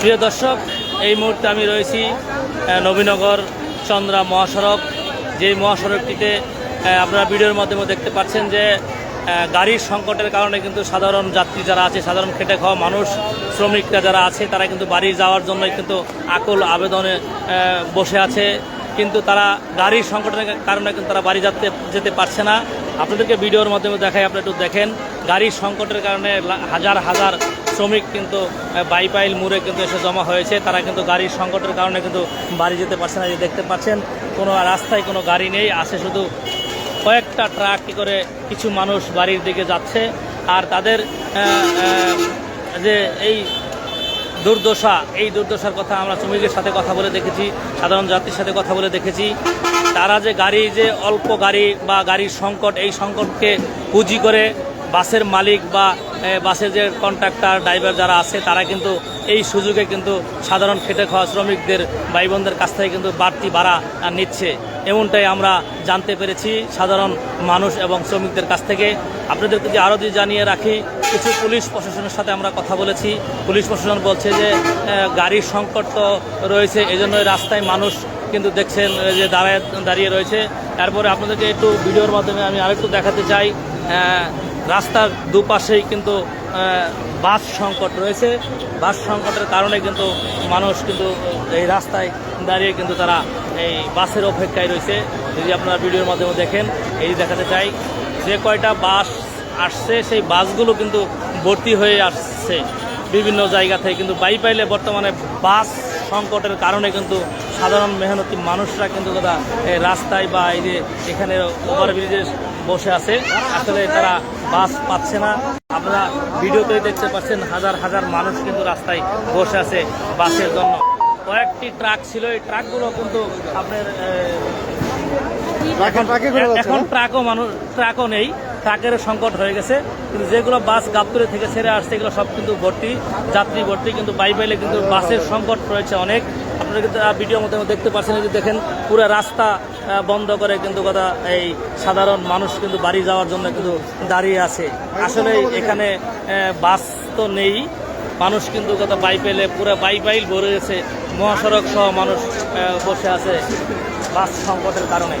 প্রিয় দর্শক, এই মুহূর্তে আমি রয়েছি নবীনগর চন্দ্রা মহাসড়ক। যে মহাসড়কটিতে আপনারা ভিডিওর মাধ্যমে দেখতে পাচ্ছেন যে গাড়ির সংকটের কারণে কিন্তু সাধারণ যাত্রী যারা আছে, সাধারণ খেটে খাওয়া মানুষ, শ্রমিকরা যারা আছে, তারা কিন্তু বাড়ি যাওয়ার জন্য কিন্তু আকুল আবেদনে বসে আছে। কিন্তু তারা গাড়ির সংকটের কারণে কিন্তু তারা বাড়ি যাতে, যেতে পারছে না। আপনাদেরকে ভিডিওর মাধ্যমে দেখাই, আপনারা একটু দেখেন। গাড়ির সংকটের কারণে হাজার হাজার শ্রমিক কিন্তু বাইপাইল মুড়ে কিন্তু এসে জমা হয়েছে। তারা কিন্তু গাড়ির সংকটের কারণে কিন্তু বাড়ি যেতে পারছে না যে দেখতে পাচ্ছেন, কোনো রাস্তায় কোনো গাড়ি নেই, আছে শুধু কয়েকটা ট্রাক করে কিছু মানুষ বাড়ির দিকে যাচ্ছে। আর তাদের যে এই দুর্দশা, এই দুর্দশার কথা আমরা শ্রমিকের সাথে কথা বলে দেখেছি, সাধারণ যাত্রীর সাথে কথা বলে দেখেছি। তারা যে গাড়ি, যে অল্প গাড়ি বা গাড়ির সংকট, এই সংকটকে পুঁজি করে বাসের মালিক বা বাসের যে কন্ট্রাক্টর ড্রাইভার যারা আছে, তারা কিন্তু এই সুযোগে কিন্তু সাধারণ খেটে খাওয়া শ্রমিকদের ভাই বোনদের কাছ থেকে কিন্তু বাড়তি ভাড়া নিচ্ছে। এমনটাই আমরা জানতে পেরেছি সাধারণ মানুষ এবং শ্রমিকদের কাছ থেকে। আপনাদেরকে যে আরও যদি জানিয়ে রাখি, কিছু পুলিশ প্রশাসনের সাথে আমরা কথা বলেছি। পুলিশ প্রশাসন বলছে যে গাড়ির সংকট তো রয়েছে এই জন্য রাস্তায় মানুষ কিন্তু দেখছেন যে দাঁড়ায়, দাঁড়িয়ে রয়েছে। তারপরে আপনাদেরকে একটু ভিডিওর মাধ্যমে আমি আরেকটু দেখাতে চাই। রাস্তার দুপাশেই কিন্তু বাস সংকট রয়েছে। বাস সংকটের কারণে কিন্তু মানুষ কিন্তু, এই রাস্তায় দাঁড়িয়ে কিন্তু তারা এই বাসের অপেক্ষায় রয়েছে। যদি আপনারা ভিডিওর মাধ্যমে দেখেন, এই দেখাতে চাই, যে কয়টা বাস আসছে, সেই বাসগুলো কিন্তু ভর্তি হয়ে আসছে। বিভিন্ন জায়গা থেকে কিন্তু বাই পাইলে বর্তমানে বাস সংকটের কারণে কিন্তু সাধারণ মেহনতি মানুষরা কিন্তু এই রাস্তায় বা এই যে এখানে ওভারব্রিজে বসে আছে। আসলে তারা বাস পাচ্ছে না। আপনারা ভিডিওতেই দেখতে পাচ্ছেন হাজার হাজার মানুষ কিন্তু রাস্তায় বসে আছে বাসের জন্য। কয়েকটি ট্রাক ছিল। এই ট্রাকগুলো কিন্তু আপনার এখন? ট্রাকও মানুষ ট্রাকও নেই। ট্রাকের সংকট হয়ে গেছে। কিন্তু যেগুলো বাস গাবতুরে থেকে ছেড়ে আসছে এগুলো সব কিন্তু ভর্তি যাত্রী ভর্তি। কিন্তু বাইপাইলে কিন্তু বাসের সংকট রয়েছে অনেক। আপনারা কিন্তু ভিডিওর মধ্যে দেখতে পাচ্ছেন এই যে দেখেন পুরো রাস্তা বন্ধ করে কিন্তু কথা এই সাধারণ মানুষ কিন্তু বাড়ি যাওয়ার জন্য কিন্তু দাঁড়িয়ে আছে। আসলে এখানে বাস তো নেই। মানুষ কিন্তু কথা বাইপাইলে পুরো বাইপাইল ভরে গেছে মহাসড়ক সহ মানুষ বসে আছে বাস সংকটের কারণে।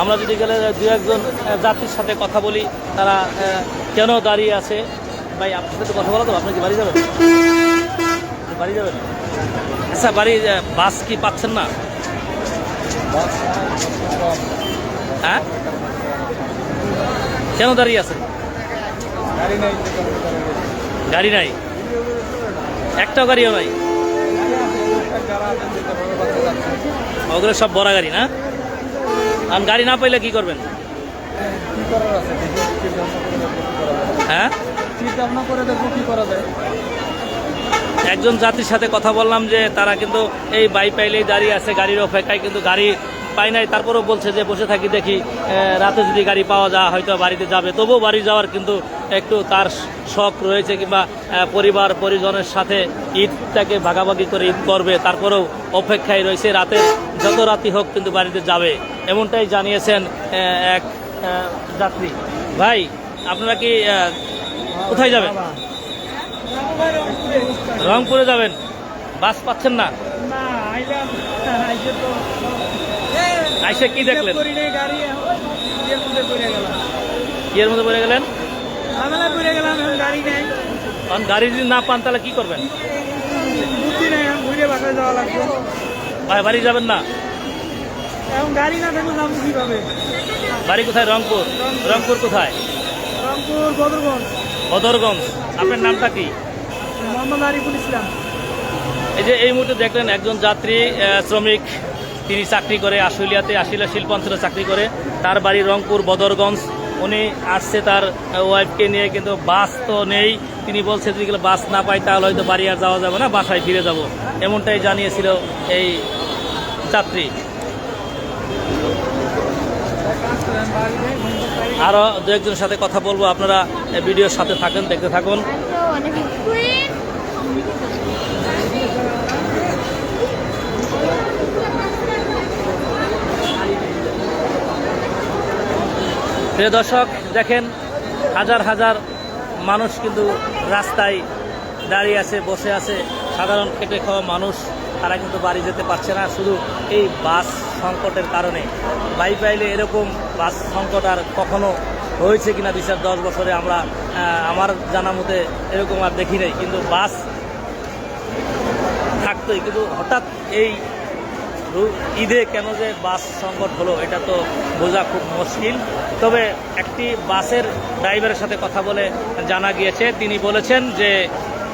আমরা যদি গেলে দু একজন যাত্রীর সাথে কথা বলি, তারা কেন দাঁড়িয়ে আছে? ভাই, আপনার সাথে কথা বলা তো, আপনি কি বাড়ি যাবেন? বাড়ি যাবেন? আচ্ছা বাড়ি বাস কি পাচ্ছেন না? হ্যাঁ? কেন দাঁড়িয়ে আছে গাড়ি নাই। একটাও গাড়িও নাই? ওগুলো সব বড় গাড়ি না? আর গাড়ি না পাইলে কি করবেন? হ্যাঁ? চিন্তা ভাবনা করে দেখব কি করা যায়। একজন যাত্রীর সাথে কথা বললাম যে তারা কিন্তু এই বাই পাইলেই দাঁড়িয়ে আছে, গাড়ির অপেক্ষায় কিন্তু গাড়ি পাই নাই। তারপরেও বলছে যে বসে থাকি দেখি রাতে যদি গাড়ি পাওয়া যায়, হয়তো বাড়িতে যাবে। তবুও বাড়ি যাওয়ার কিন্তু একটু তার শখ রয়েছে কিংবা পরিবার, পরিজনের সাথে ঈদটাকে ভাগাভাগি করে ঈদ করবে। তারপরেও অপেক্ষায় রয়েছে। রাতে যত রাতি হোক কিন্তু বাড়িতে যাবে। এমনটাই জানিয়েছেন এক যাত্রী। ভাই, আপনারা কি কোথায় যাবেন? রংপুরে যাবেন? বাস পাচ্ছেন না? আইসে কি দেখলেন? করি নাই ইয়ের মধ্যে পড়ে গেলেন? কারণ গাড়ি যদি না পান তাহলে কি করবেন? ভাই বাড়ি যাবেন না? এখন গাড়ি না থাকলে যাব কীভাবে? বাড়ি কোথায়? রংপুর। রংপুর কোথায়? রংপুর বদরগঞ্জ। বদরগঞ্জ। আপনার নামটা কি? মোহাম্মদ আরিফুল ইসলাম। এই যে এই মুহূর্তে দেখলেন একজন যাত্রী শ্রমিক। তিনি চাকরি করে আশুলিয়াতে আশুলিয়া শিল্পাঞ্চলে চাকরি করে। তার বাড়ি রংপুর বদরগঞ্জ। উনি আসছে তার ওয়াইফকে নিয়ে কিন্তু বাস তো নেই। তিনি বলছে যদি বাস না পাই তাহলে হয়তো বাড়ি আর যাওয়া যাবে না বাসায় ফিরে যাব। এমনটাই জানিয়েছিল এই যাত্রী। আরও দু একজনের সাথে কথা বলব। আপনারা ভিডিওর সাথে থাকেন দেখতে থাকুন। প্রিয় দর্শক, দেখেন হাজার হাজার মানুষ কিন্তু রাস্তায় দাঁড়িয়ে আছে, বসে আছে। সাধারণ খেটে খাওয়া মানুষ, তারা কিন্তু বাড়ি যেতে পারছে না। শুধু এই বাস সংকটের কারণে। বাই পাইলে এরকম বাস সংকট আর কখনো হয়েছে কিনা দুই চার দশ বছরে আমরা আমার জানা মতে এরকম আর দেখি নাই। কিন্তু বাস থাকতোই, কিন্তু হঠাৎ এই ঈদে কেন যে বাস সংকট হলো, এটা তো বোঝা খুব মুশকিল। তবে একটি বাসের ড্রাইভারের সাথে কথা বলে জানা গিয়েছে। তিনি বলেছেন যে,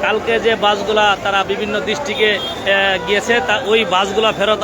কালকে যে বাসগুলা তারা বিভিন্ন ডিস্ট্রিক্টে গিয়েছে, তা ওই বাসগুলা ফেরত